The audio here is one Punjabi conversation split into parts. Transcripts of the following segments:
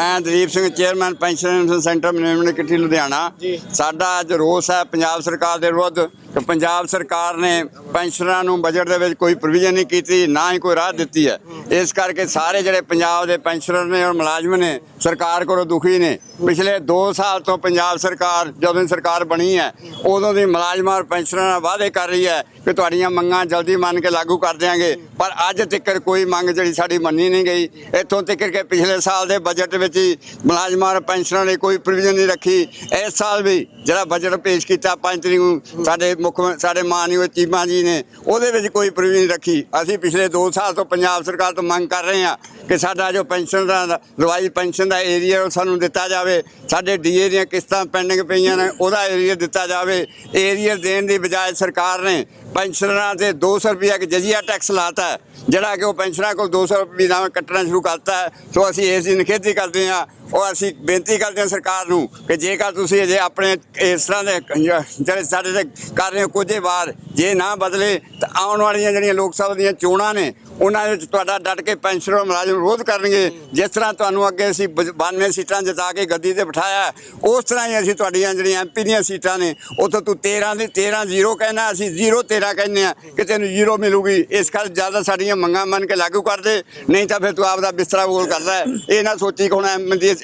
ਮੈਂ Dalip Singh chairman pension centre management committee Ludhiana. ਸਾਡਾ ਅੱਜ ਰੋਸ ਹੈ ਪੰਜਾਬ ਸਰਕਾਰ ਦੇ ਵਿਰੁੱਧ ਕਿ ਪੰਜਾਬ ਸਰਕਾਰ ਨੇ ਪੈਨਸ਼ਨਰਾਂ ਨੂੰ ਬਜਟ ਦੇ ਵਿੱਚ ਕੋਈ ਪ੍ਰੋਵੀਜ਼ਨ ਨਹੀਂ ਕੀਤੀ ਨਾ ਹੀ ਕੋਈ ਰਾਹ ਦਿੱਤੀ ਹੈ। ਇਸ ਕਰਕੇ ਸਾਰੇ ਜਿਹੜੇ ਪੰਜਾਬ ਦੇ ਪੈਨਸ਼ਨਰ ਨੇ ਔਰ ਮੁਲਾਜ਼ਮ ਨੇ ਸਰਕਾਰ ਕੋਲੋਂ ਦੁਖੀ ਨੇ। ਪਿਛਲੇ 2 ਸਾਲ ਤੋਂ ਪੰਜਾਬ ਸਰਕਾਰ ਜਦੋਂ ਦੀ ਸਰਕਾਰ ਬਣੀ ਹੈ ਉਦੋਂ ਦੀ ਮੁਲਾਜ਼ਮਾਂ ਔਰ ਪੈਨਸ਼ਨਰਾਂ ਨਾਲ ਵਾਅਦੇ ਕਰ ਰਹੀ ਹੈ ਕਿ ਤੁਹਾਡੀਆਂ ਮੰਗਾਂ ਜਲਦੀ ਮੰਨ ਕੇ ਲਾਗੂ ਕਰ ਦਿਆਂਗੇ। ਪਰ ਅੱਜ ਤੱਕ ਕੋਈ ਮੰਗ ਜਿਹੜੀ ਸਾਡੀ ਮੰਨੀ ਨਹੀਂ ਗਈ। ਇੱਥੋਂ ਤੱਕ ਕਿ ਪਿਛਲੇ ਸਾਲ ਦੇ ਬਜਟ ਵਿੱਚ ਹੀ ਮੁਲਾਜ਼ਮਾਂ ਔਰ ਪੈਨਸ਼ਨਰਾਂ ਲਈ ਕੋਈ ਪ੍ਰੋਵੀਜ਼ਨ ਨਹੀਂ ਰੱਖੀ। ਇਸ ਸਾਲ ਵੀ ਜਿਹੜਾ ਬਜਟ ਪੇਸ਼ ਕੀਤਾ 5 ਤਰੀਕ ਨੂੰ, ਸਾਡੇ ਮੁੱਖ ਸਾਡੇ ਮਾਨਯੋਗ ਚੀਮਾ ਜੀ ਨੇ, ਉਹਦੇ ਵਿੱਚ ਕੋਈ ਪ੍ਰੋਵੀਜ਼ਨ ਰੱਖੀ। ਅਸੀਂ ਪਿਛਲੇ 2 ਸਾਲ ਤੋਂ ਪੰਜਾਬ ਸਰਕਾਰ ਤੋਂ ਮੰਗ ਕਰ ਰਹੇ ਹਾਂ ਕਿ ਸਾਡਾ ਜੋ ਪੈਨਸ਼ਨ ਦਾ ਰਵਾਈ ਪੈਨਸ਼ਨ ਦਾ ਏਰੀਆ ਉਹ ਸਾਨੂੰ ਦਿੱਤਾ ਜਾਵੇ। ਸਾਡੇ ਡੀਏ ਦੀਆਂ ਕਿਸ਼ਤਾਂ ਪੈਂਡਿੰਗ ਪਈਆਂ ਨੇ, ਉਹਦਾ ਏਰੀਆ ਦਿੱਤਾ ਜਾਵੇ। ਏਰੀਆ ਦੇਣ ਦੀ ਬਜਾਏ ਸਰਕਾਰ ਨੇ ਪੈਨਸ਼ਨਰਾਂ ਤੇ 200 ਰੁਪਏ ਇੱਕ ਜਜ਼ੀਆ ਟੈਕਸ ਲਾਤਾ। ਹੈ, ਜਿਹੜਾ ਕਿ ਉਹ ਪੈਨਸ਼ਨਾਂ ਕੋਲ 200 ਰੁਪਏ ਦਾ ਕੱਟਣਾ ਸ਼ੁਰੂ ਕਰਤਾ ਹੈ। ਸੋ ਅਸੀਂ ਇਸ ਦੀ ਨਿਖੇਧੀ ਕਰਦੇ ਹਾਂ ਔਰ ਅਸੀਂ ਬੇਨਤੀ ਕਰਦੇ ਹਾਂ ਸਰਕਾਰ ਨੂੰ ਕਿ ਜੇਕਰ ਤੁਸੀਂ ਅਜੇ ਆਪਣੇ ਇਸ ਤਰ੍ਹਾਂ ਦੇ ਜਿਹੜੇ ਸਾਡੇ ਤੇ ਕਰ ਰਹੇ ਹੋ ਕੁਝ ਵਾਰ ਜੇ ਨਾ ਬਦਲੇ ਤਾਂ ਆਉਣ ਵਾਲੀਆਂ ਜਿਹੜੀਆਂ ਲੋਕ ਸਭਾ ਦੀਆਂ ਚੋਣਾਂ ਨੇ ਉਹਨਾਂ ਵਿੱਚ ਤੁਹਾਡਾ ਡਟ ਕੇ ਪੈਨਸ਼ਨਰ ਮੁਲਾਜ਼ਮ ਵਿਰੋਧ ਕਰਨਗੇ। ਜਿਸ ਤਰ੍ਹਾਂ ਤੁਹਾਨੂੰ ਅੱਗੇ ਅਸੀਂ ਬ- 92 ਸੀਟਾਂ ਜਿਤਾ ਕੇ ਗੱਦੀ ਤੇ ਬਿਠਾਇਆ, ਉਸ ਤਰ੍ਹਾਂ ਹੀ ਅਸੀਂ ਤੁਹਾਡੀਆਂ ਜਿਹੜੀਆਂ ਐਮਪੀ ਦੀਆਂ ਸੀਟਾਂ ਨੇ, ਉੱਥੋਂ ਤੂੰ 13 ਦੀ 13 ਜ਼ੀਰੋ ਕਹਿਣਾ, ਅਸੀਂ 0 13 ਕਹਿੰਦੇ ਆ ਕਿ ਤੈਨੂੰ ਜ਼ੀਰੋ ਮਿਲੂਗੀ। ਇਸ ਕਰ ਜ਼ਿਆਦਾ ਸਾਡੀਆਂ ਮੰਗਾਂ ਮੰਨ ਕੇ ਲਾਗੂ ਕਰ ਦੇ, ਨਹੀਂ ਤਾਂ ਫਿਰ ਤੂੰ ਆਪਦਾ ਬਿਸਤਰਾ ਬੋਲ ਕਰਦਾ ਇਹ ਨਾ ਸੋਚੀ ਕਿ ਹੁਣ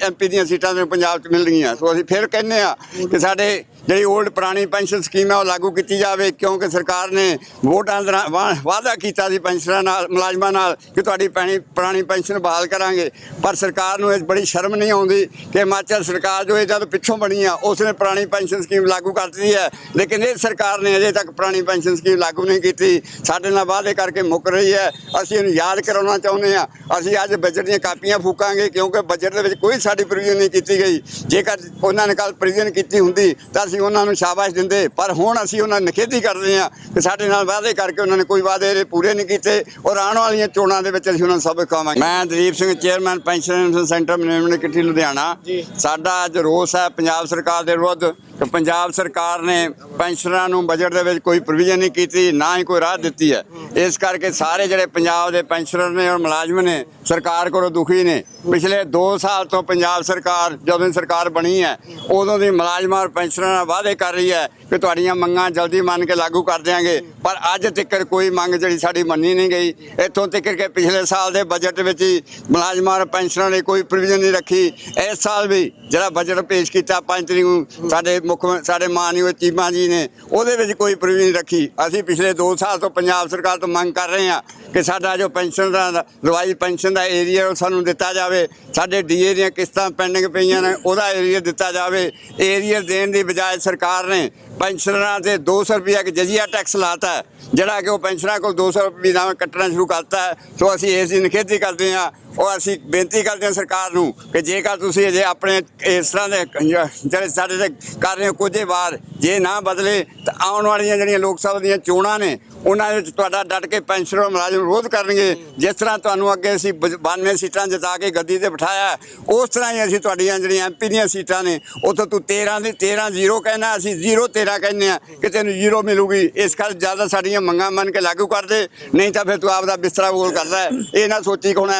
ਐਮਪੀ ਦੀਆਂ ਸੀਟਾਂ ਤੈਨੂੰ ਪੰਜਾਬ 'ਚ ਮਿਲਣਗੀਆਂ। ਸੋ ਅਸੀਂ ਫਿਰ ਕਹਿੰਦੇ ਆ ਕਿ ਸਾਡੇ ਜਿਹੜੀ ਓਲਡ ਪੁਰਾਣੀ ਪੈਨਸ਼ਨ ਸਕੀਮ ਹੈ ਉਹ ਲਾਗੂ ਕੀਤੀ ਜਾਵੇ, ਕਿਉਂਕਿ ਸਰਕਾਰ ਨੇ ਵੋਟਾਂ ਦੌਰਾਨ ਵਾ- ਵਾਅਦਾ ਕੀਤਾ ਸੀ ਪੈਨਸ਼ਨਰਾਂ ਨਾਲ, ਮੁਲਾਜ਼ਮਾਂ ਨਾਲ, ਕਿ ਤੁਹਾਡੀ ਪੈਣੀ, ਪੁਰਾਣੀ ਪੈਨਸ਼ਨ ਬਹਾਲ ਕਰਾਂਗੇ। ਪਰ ਸਰਕਾਰ ਨੂੰ ਇਹ ਬੜੀ ਸ਼ਰਮ ਨਹੀਂ ਆਉਂਦੀ ਕਿ ਹਿਮਾਚਲ ਸਰਕਾਰ ਜੋ ਇਹ ਜਦ ਪਿੱਛੋਂ ਬਣੀ ਆ ਉਸ ਨੇ ਪੁਰਾਣੀ ਪੈਨਸ਼ਨ ਸਕੀਮ ਲਾਗੂ ਕਰ ਦਿੱਤੀ ਹੈ। ਲੇਕਿਨ ਇਹ ਸਰਕਾਰ ਨੇ ਅਜੇ ਤੱਕ ਪੁਰਾਣੀ ਪੈਨਸ਼ਨ ਸਕੀਮ ਲਾਗੂ ਨਹੀਂ ਕੀਤੀ। ਸਾਡੇ ਨਾਲ ਵਾਅਦੇ ਕਰਕੇ ਮੁੱਕ ਰਹੀ ਹੈ। ਅਸੀਂ ਇਹਨੂੰ ਯਾਦ ਕਰਾਉਣਾ ਚਾਹੁੰਦੇ ਆ ਅਸੀਂ ਅੱਜ ਬਜਟ ਦੀਆਂ ਕਾਪੀਆਂ ਫੂਕਾਂਗੇ, ਕਿਉਂਕਿ ਬਜਟ ਦੇ ਵਿੱਚ ਕੋਈ ਸਾਡੀ ਪ੍ਰੋਵੀਜ਼ਨ ਨਹੀਂ ਕੀਤੀ ਗਈ। ਜੇਕਰ ਉਹਨਾਂ ਨੇ ਕੱਲ ਪ੍ਰੋਵੀਜ਼ਨ ਕੀਤੀ ਹੁੰਦੀ, ਤਾਂ ਅਸੀਂ ਉਹਨਾਂ ਨੂੰ ਸ਼ਾਬਾਸ਼ ਦਿੰਦੇ ਪਰ ਹੁਣ ਅਸੀਂ ਉਹਨਾਂ ਦੀ ਨਿਖੇਧੀ ਕਰਦੇ ਹਾਂ ਕਿ ਸਾਡੇ ਨਾਲ ਵਾਅਦੇ ਕਰਕੇ ਉਹਨਾਂ ਨੇ ਕੋਈ ਵਾਅਦੇ ਪੂਰੇ ਨਹੀਂ ਕੀਤੇ ਔਰ ਆਉਣ ਵਾਲੀਆਂ ਚੋਣਾਂ ਦੇ ਵਿੱਚ ਅਸੀਂ ਉਹਨਾਂ ਨੂੰ ਸਬਕ ਖਾਵਾਂਗੇ ਮੈਂ Dalip Singh chairman pension centre management committee Ludhiana. ਸਾਡਾ ਅੱਜ ਰੋਸ ਹੈ ਪੰਜਾਬ ਸਰਕਾਰ ਦੇ ਵਿਰੁੱਧ ਕਿ ਪੰਜਾਬ ਸਰਕਾਰ ਨੇ ਪੈਨਸ਼ਨਰਾਂ ਨੂੰ ਬਜਟ ਦੇ ਵਿੱਚ ਕੋਈ ਪ੍ਰੋਵੀਜ਼ਨ ਨਹੀਂ ਕੀਤੀ ਨਾ ਹੀ ਕੋਈ ਰਾਹ ਦਿੱਤੀ ਹੈ। ਇਸ ਕਰਕੇ ਸਾਰੇ ਜਿਹੜੇ ਪੰਜਾਬ ਦੇ ਪੈਨਸ਼ਨਰ ਨੇ ਔਰ ਮੁਲਾਜ਼ਮ ਨੇ ਸਰਕਾਰ ਕੋਲੋਂ ਦੁਖੀ ਨੇ। ਪਿਛਲੇ 2 ਸਾਲ ਤੋਂ ਪੰਜਾਬ ਸਰਕਾਰ ਜਦੋਂ ਸਰਕਾਰ ਬਣੀ ਹੈ ਉਦੋਂ ਦੀ ਮੁਲਾਜ਼ਮਾਂ ਔਰ ਪੈਨਸ਼ਨਰਾਂ ਵਾਅਦੇ ਕਰ ਰਹੀ ਹੈ ਕਿ ਤੁਹਾਡੀਆਂ ਮੰਗਾਂ ਜਲਦੀ ਮੰਨ ਕੇ ਲਾਗੂ ਕਰ ਦਿਆਂਗੇ। ਪਰ ਅੱਜ ਤੱਕ ਕੋਈ ਮੰਗ ਜਿਹੜੀ ਸਾਡੀ ਮੰਨੀ ਨਹੀਂ ਗਈ। ਇੱਥੋਂ ਤੱਕ ਕਿ ਪਿਛਲੇ ਸਾਲ ਦੇ ਬਜਟ ਵਿੱਚ ਹੀ ਮੁਲਾਜ਼ਮਾਂ ਔਰ ਪੈਨਸ਼ਨਰਾਂ ਲਈ ਕੋਈ ਪ੍ਰੋਵੀਜ਼ਨ ਨਹੀਂ ਰੱਖੀ। ਇਸ ਸਾਲ ਵੀ ਜਿਹੜਾ ਬਜਟ ਪੇਸ਼ ਕੀਤਾ 5 ਤਰੀਕ ਨੂੰ, ਸਾਡੇ ਮੁੱਖ ਸਾਡੇ ਮਾਨਯੋਗ ਚੀਮਾ ਜੀ ਨੇ, ਉਹਦੇ ਵਿੱਚ ਕੋਈ ਪ੍ਰੋਵੀਜ਼ਨ ਰੱਖੀ। ਅਸੀਂ ਪਿਛਲੇ 2 ਸਾਲ ਤੋਂ ਪੰਜਾਬ ਸਰਕਾਰ ਤੋਂ ਮੰਗ ਕਰ ਰਹੇ ਹਾਂ ਕਿ ਸਾਡਾ ਜੋ ਪੈਨਸ਼ਨ ਦਾ ਰਵਾਈ ਪੈਨਸ਼ਨ ਦਾ ਏਰੀਆ ਉਹ ਸਾਨੂੰ ਦਿੱਤਾ ਜਾਵੇ। ਸਾਡੇ ਡੀਏ ਦੀਆਂ ਕਿਸ਼ਤਾਂ ਪੈਂਡਿੰਗ ਪਈਆਂ ਨੇ, ਉਹਦਾ ਏਰੀਆ ਦਿੱਤਾ ਜਾਵੇ। ਏਰੀਆ ਦੇਣ ਦੀ ਬਜਾਏ ਸਰਕਾਰ ਨੇ ਪੈਨਸ਼ਨਰਾਂ ਤੇ 200 ਰੁਪਏ ਇੱਕ ਜਜ਼ੀਆ ਟੈਕਸ ਲਾਤਾ ਜਿਹੜਾ ਕਿ ਉਹ ਪੈਨਸ਼ਨਰਾਂ ਕੋਲ 200 ਰੁਪਏ ਦਾ ਕੱਟਣਾ ਸ਼ੁਰੂ ਕਰਤਾ ਹੈ। ਸੋ ਅਸੀਂ ਇਸ ਦੀ ਨਿਖੇਧੀ ਕਰਦੇ ਹਾਂ ਔਰ ਅਸੀਂ ਬੇਨਤੀ ਕਰਦੇ ਹਾਂ ਸਰਕਾਰ ਨੂੰ ਕਿ ਜੇਕਰ ਤੁਸੀਂ ਅਜੇ ਆਪਣੇ ਇਸ ਤਰ੍ਹਾਂ ਦੇ ਜਿਹੜੇ ਸਾਡੇ ਤੇ ਕਰ ਰਹੇ ਹੋ ਕੁਝ ਵਾਰ, ਜੇ ਨਾ ਬਦਲੇ ਤਾਂ ਆਉਣ ਵਾਲੀਆਂ ਜਿਹੜੀਆਂ ਲੋਕ ਸਭਾ ਦੀਆਂ ਚੋਣਾਂ ਨੇ ਉਹਨਾਂ ਵਿੱਚ ਤੁਹਾਡਾ ਡਟ ਕੇ ਪੈਨਸ਼ਨਰ ਮੁਲਾਜ਼ਮ ਵਿਰੋਧ ਕਰਨਗੇ। ਜਿਸ ਤਰ੍ਹਾਂ ਤੁਹਾਨੂੰ ਅੱਗੇ ਅਸੀਂ ਬ- 92 ਸੀਟਾਂ ਜਿਤਾ ਕੇ ਗੱਦੀ ਤੇ ਬਿਠਾਇਆ, ਉਸ ਤਰ੍ਹਾਂ ਹੀ ਅਸੀਂ ਤੁਹਾਡੀਆਂ ਜਿਹੜੀਆਂ ਐਮਪੀ ਦੀਆਂ ਸੀਟਾਂ ਨੇ, ਉੱਥੋਂ ਤੂੰ 13 ਦੀ 13 ਜ਼ੀਰੋ ਕਹਿਣਾ, ਅਸੀਂ 0 13 ਕਹਿੰਦੇ ਆ ਕਿ ਤੈਨੂੰ ਜ਼ੀਰੋ ਮਿਲੂਗੀ। ਇਸ ਕਰ ਜ਼ਿਆਦਾ ਸਾਡੀਆਂ ਮੰਗਾਂ ਮੰਨ ਕੇ ਲਾਗੂ ਕਰ ਦੇ, ਨਹੀਂ ਤਾਂ ਫਿਰ ਤੂੰ ਆਪਦਾ ਬਿਸਤਰਾ ਬੋਲ ਕਰਦਾ ਇਹ ਨਾ ਸੋਚੀ ਕਿ ਹੁਣ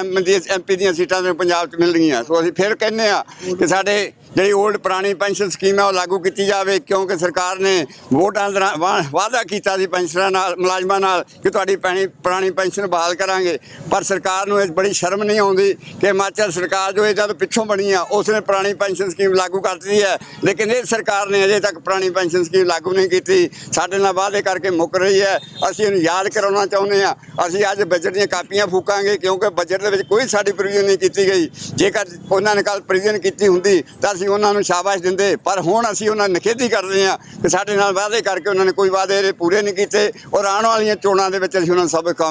ਐਮਪੀ ਦੀਆਂ ਸੀਟਾਂ ਤੈਨੂੰ ਪੰਜਾਬ 'ਚ ਮਿਲਣਗੀਆਂ। ਸੋ ਅਸੀਂ ਫਿਰ ਕਹਿੰਦੇ ਆ ਕਿ ਸਾਡੇ ਜਿਹੜੀ ਓਲਡ ਪੁਰਾਣੀ ਪੈਨਸ਼ਨ ਸਕੀਮ ਹੈ, ਉਹ ਲਾਗੂ ਕੀਤੀ ਜਾਵੇ, ਕਿਉਂਕਿ ਸਰਕਾਰ ਨੇ ਵੋਟਾਂ ਦੌਰਾਨ ਵਾ- ਵਾਅਦਾ ਕੀਤਾ ਸੀ ਪੈਨਸ਼ਨਰਾਂ ਨਾਲ, ਮੁਲਾਜ਼ਮਾਂ ਨਾਲ, ਕਿ ਤੁਹਾਡੀ ਪੈਣੀ, ਪੁਰਾਣੀ ਪੈਨਸ਼ਨ ਬਹਾਲ ਕਰਾਂਗੇ। ਪਰ ਸਰਕਾਰ ਨੂੰ ਇਹ ਬੜੀ ਸ਼ਰਮ ਨਹੀਂ ਆਉਂਦੀ ਕਿ ਹਿਮਾਚਲ ਸਰਕਾਰ ਜੋ ਇਹ ਜਦ ਪਿੱਛੋਂ ਬਣੀ ਆ, ਉਸਨੇ ਪੁਰਾਣੀ ਪੈਨਸ਼ਨ ਸਕੀਮ ਲਾਗੂ ਕਰ ਦਿੱਤੀ ਹੈ। ਲੇਕਿਨ ਇਹ ਸਰਕਾਰ ਨੇ ਅਜੇ ਤੱਕ ਪੁਰਾਣੀ ਪੈਨਸ਼ਨ ਸਕੀਮ ਲਾਗੂ ਨਹੀਂ ਕੀਤੀ। ਸਾਡੇ ਨਾਲ ਵਾਅਦੇ ਕਰਕੇ ਮੁੱਕ ਰਹੀ ਹੈ। ਅਸੀਂ ਇਹਨੂੰ ਯਾਦ ਕਰਾਉਣਾ ਚਾਹੁੰਦੇ ਆ ਅਸੀਂ ਅੱਜ ਬਜਟ ਦੀਆਂ ਕਾਪੀਆਂ ਫੂਕਾਂਗੇ, ਕਿਉਂਕਿ ਬਜਟ ਦੇ ਵਿੱਚ ਕੋਈ ਸਾਡੀ ਪ੍ਰੋਵੀਜ਼ਨ ਨਹੀਂ ਕੀਤੀ ਗਈ। ਜੇਕਰ ਉਹਨਾਂ ਨੇ ਕੱਲ ਪ੍ਰੋਵੀਜ਼ਨ ਕੀਤੀ ਹੁੰਦੀ, ਤਾਂ ਅਸੀਂ ਉਹਨਾਂ ਨੂੰ ਸ਼ਾਬਾਸ਼ ਦਿੰਦੇ, ਪਰ ਹੁਣ ਅਸੀਂ ਉਹਨਾਂ ਦੀ ਨਿਖੇਧੀ ਕਰਦੇ ਹਾਂ ਕਿ ਸਾਡੇ ਨਾਲ ਵਾਅਦੇ ਕਰਕੇ ਉਹਨਾਂ ਨੇ ਕੋਈ ਵਾਅਦੇ ਪੂਰੇ ਨਹੀਂ ਕੀਤੇ ਔਰ ਆਉਣ ਵਾਲੀਆਂ ਚੋਣਾਂ ਦੇ ਵਿੱਚ ਅਸੀਂ ਉਹਨਾਂ ਨੂੰ ਸਬਕ